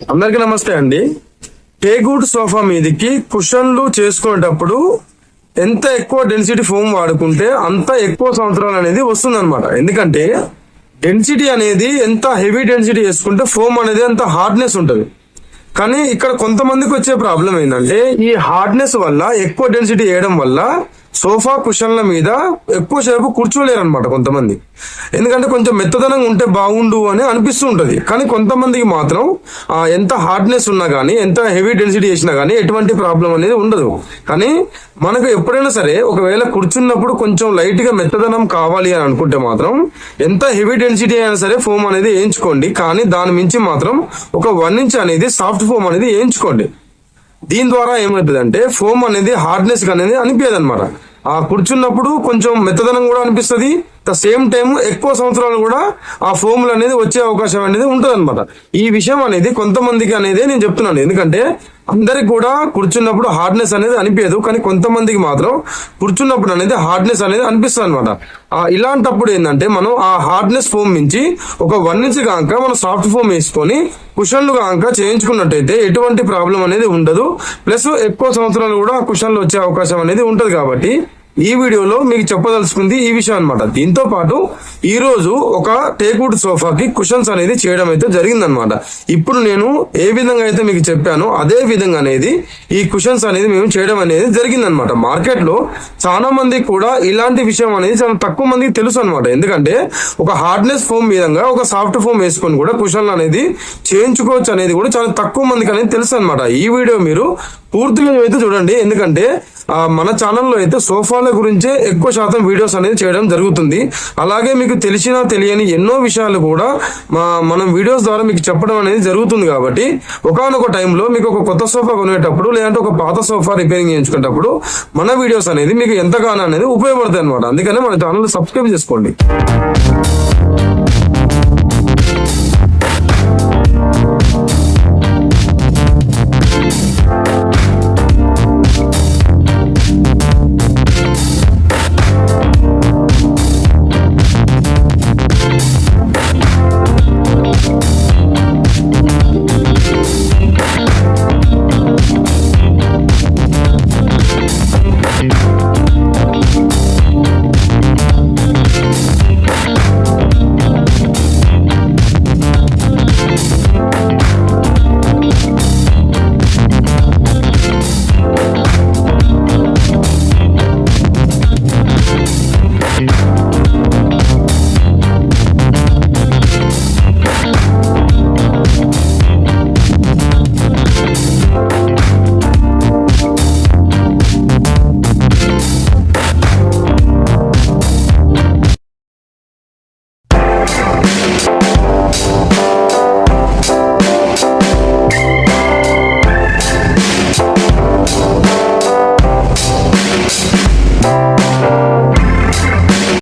అందరికీ నమస్తే అండి. టేగూడ్ సోఫా మీదకి కుషన్లు చేసుకునేటప్పుడు ఎంత ఎక్కువ డెన్సిటీ ఫోమ్ వాడుకుంటే అంత ఎక్కువ సంవత్సరాలు అనేది వస్తుందన్నమాట. ఎందుకంటే డెన్సిటీ అనేది ఎంత హెవీ డెన్సిటీ వేసుకుంటే ఫోమ్ అనేది అంత హార్డ్నెస్ ఉంటుంది. కానీ ఇక్కడ కొంతమందికి వచ్చే ప్రాబ్లం ఏంటంటే ఈ హార్డ్నెస్ వల్ల ఎక్కువ డెన్సిటీ వేయడం వల్ల సోఫా కుషన్ల మీద ఎక్కువసేపు కూర్చోలేరు అనమాట కొంతమంది. ఎందుకంటే కొంచెం మెత్తదనంగా ఉంటే బాగుండు అని అనిపిస్తూ ఉంటుంది. కానీ కొంతమందికి మాత్రం ఎంత హార్డ్నెస్ ఉన్నా కానీ ఎంత హెవీ డెన్సిటీ చేసినా కానీ ఎటువంటి ప్రాబ్లం అనేది ఉండదు. కానీ మనకు ఎప్పుడైనా సరే ఒకవేళ కూర్చున్నప్పుడు కొంచెం లైట్గా మెత్తదనం కావాలి అని అనుకుంటే మాత్రం ఎంత హెవీ డెన్సిటీ అయినా సరే ఫోమ్ అనేది వేయించుకోండి. కానీ దాని మించి మాత్రం ఒక వన్ ఇంచ్ అనేది సాఫ్ట్ ఫోమ్ అనేది వేయించుకోండి. దీని ద్వారా ఏమవుతుందంటే ఫోమ్ అనేది హార్డ్నెస్ అనేది అనిపించదు అనమాట ఆ కూర్చున్నప్పుడు కొంచెం మెత్తదనం కూడా అనిపిస్తుంది. ద సేమ్ టైం ఎక్కువ సంవత్సరాలు కూడా ఆ ఫోమ్లు అనేది వచ్చే అవకాశం అనేది ఉంటుంది అనమాట ఈ విషయం అనేది కొంతమందికి అనేది నేను చెప్తున్నాను. ఎందుకంటే అందరికి కూడా కూర్చున్నప్పుడు హార్డ్నెస్ అనేది అనిపించదు కానీ కొంతమందికి మాత్రం కూర్చున్నప్పుడు అనేది హార్డ్నెస్ అనేది అనిపిస్తుంది అనమాట ఇలాంటప్పుడు ఏంటంటే మనం ఆ హార్డ్నెస్ ఫోమ్ నుంచి ఒక వన్ ఇంచ్ కాక మనం సాఫ్ట్ ఫోమ్ వేసుకొని కుషన్లు కాక చేయించుకున్నట్టయితే ఎటువంటి ప్రాబ్లం అనేది ఉండదు. ప్లస్ ఎక్కువ సంవత్సరాలు కూడా కుషన్లు వచ్చే అవకాశం అనేది ఉంటుంది కాబట్టి ఈ వీడియోలో మీకు చెప్పదలుచుకుంది ఈ విషయం అనమాట దీంతో పాటు ఈ రోజు ఒక టేక్వుడ్ సోఫాకి కుషన్స్ అనేది చేయడం అయితే జరిగిందనమాట ఇప్పుడు నేను ఏ విధంగా అయితే మీకు చెప్పానో అదే విధంగా అనేది ఈ కుషన్స్ అనేది మేము చేయడం అనేది జరిగిందనమాట మార్కెట్లో చాలా మంది కూడా ఇలాంటి విషయం అనేది చాలా తక్కువ మందికి తెలుసు అనమాట ఎందుకంటే ఒక హార్డ్నెస్ ఫోమ్ విధంగా ఒక సాఫ్ట్ ఫోమ్ వేసుకొని కూడా కుషన్లు అనేది చేయించుకోవచ్చు అనేది కూడా చాలా తక్కువ మందికి అనేది తెలుసు అనమాట ఈ వీడియో మీరు పూర్తిగా అయితే చూడండి. ఎందుకంటే మన ఛానల్లో అయితే సోఫాల గురించే ఎక్కువ శాతం వీడియోస్ అనేది చేయడం జరుగుతుంది. అలాగే మీకు తెలిసినా తెలియని ఎన్నో విషయాలు కూడా మా మనం వీడియోస్ ద్వారా మీకు చెప్పడం అనేది జరుగుతుంది కాబట్టి ఒకనొక టైంలో మీకు ఒక కొత్త సోఫా కొనేటప్పుడు లేదంటే ఒక పాత సోఫా రిపేరింగ్ చేయించుకునేటప్పుడు మన వీడియోస్ అనేది మీకు ఎంతగానో అనేది ఉపయోగపడతాయి అనమాట అందుకనే మన ఛానల్ సబ్స్క్రైబ్ చేసుకోండి.